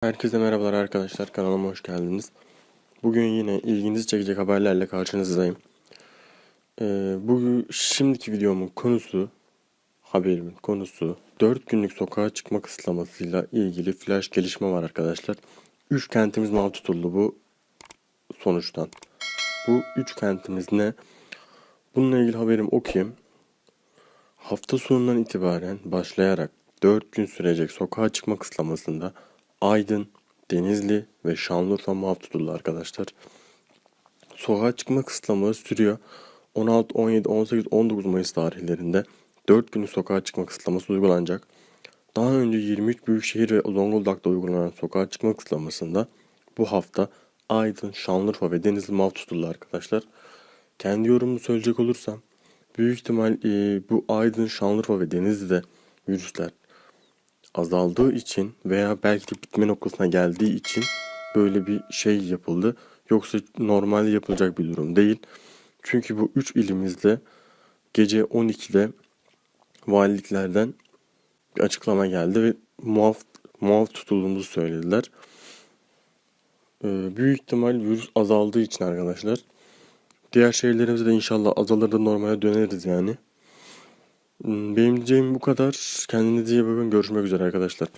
Herkese merhabalar arkadaşlar kanalıma hoş geldiniz. Bugün yine ilginizi çekecek haberlerle karşınızdayım. Ee, bu şimdiki videomun konusu haberimin konusu 4 günlük sokağa çıkma kısıtlamasıyla ilgili flash gelişme var arkadaşlar. 3 kentimiz mav tutuldu bu sonuçtan. Bu 3 kentimiz ne? Bununla ilgili haberim okuyayım. Hafta sonundan itibaren başlayarak 4 gün sürecek sokağa çıkma kısıtlamasında Aydın, Denizli ve Şanlıurfa muaf tutuldu arkadaşlar. Sokağa çıkma kısıtlamaları sürüyor. 16, 17, 18, 19 Mayıs tarihlerinde 4 günlük sokağa çıkma kısıtlaması uygulanacak. Daha önce 23 büyükşehir ve Zonguldak'ta uygulanan sokağa çıkma kısıtlamasında bu hafta Aydın, Şanlıurfa ve Denizli muaf tutuldu arkadaşlar. Kendi yorumumu söyleyecek olursam büyük ihtimal e, bu Aydın, Şanlıurfa ve Denizli'de virüsler azaldığı için veya belki de bitme noktasına geldiği için böyle bir şey yapıldı. Yoksa normalde yapılacak bir durum değil. Çünkü bu üç ilimizde gece 12'de valiliklerden bir açıklama geldi ve muaf, muaf tutulduğumuzu söylediler. Ee, büyük ihtimal virüs azaldığı için arkadaşlar. Diğer şehirlerimizde de inşallah azalır da normale döneriz yani. Hmm, Benim diyeceğim bu kadar. Kendinize iyi bakın. Görüşmek üzere arkadaşlar.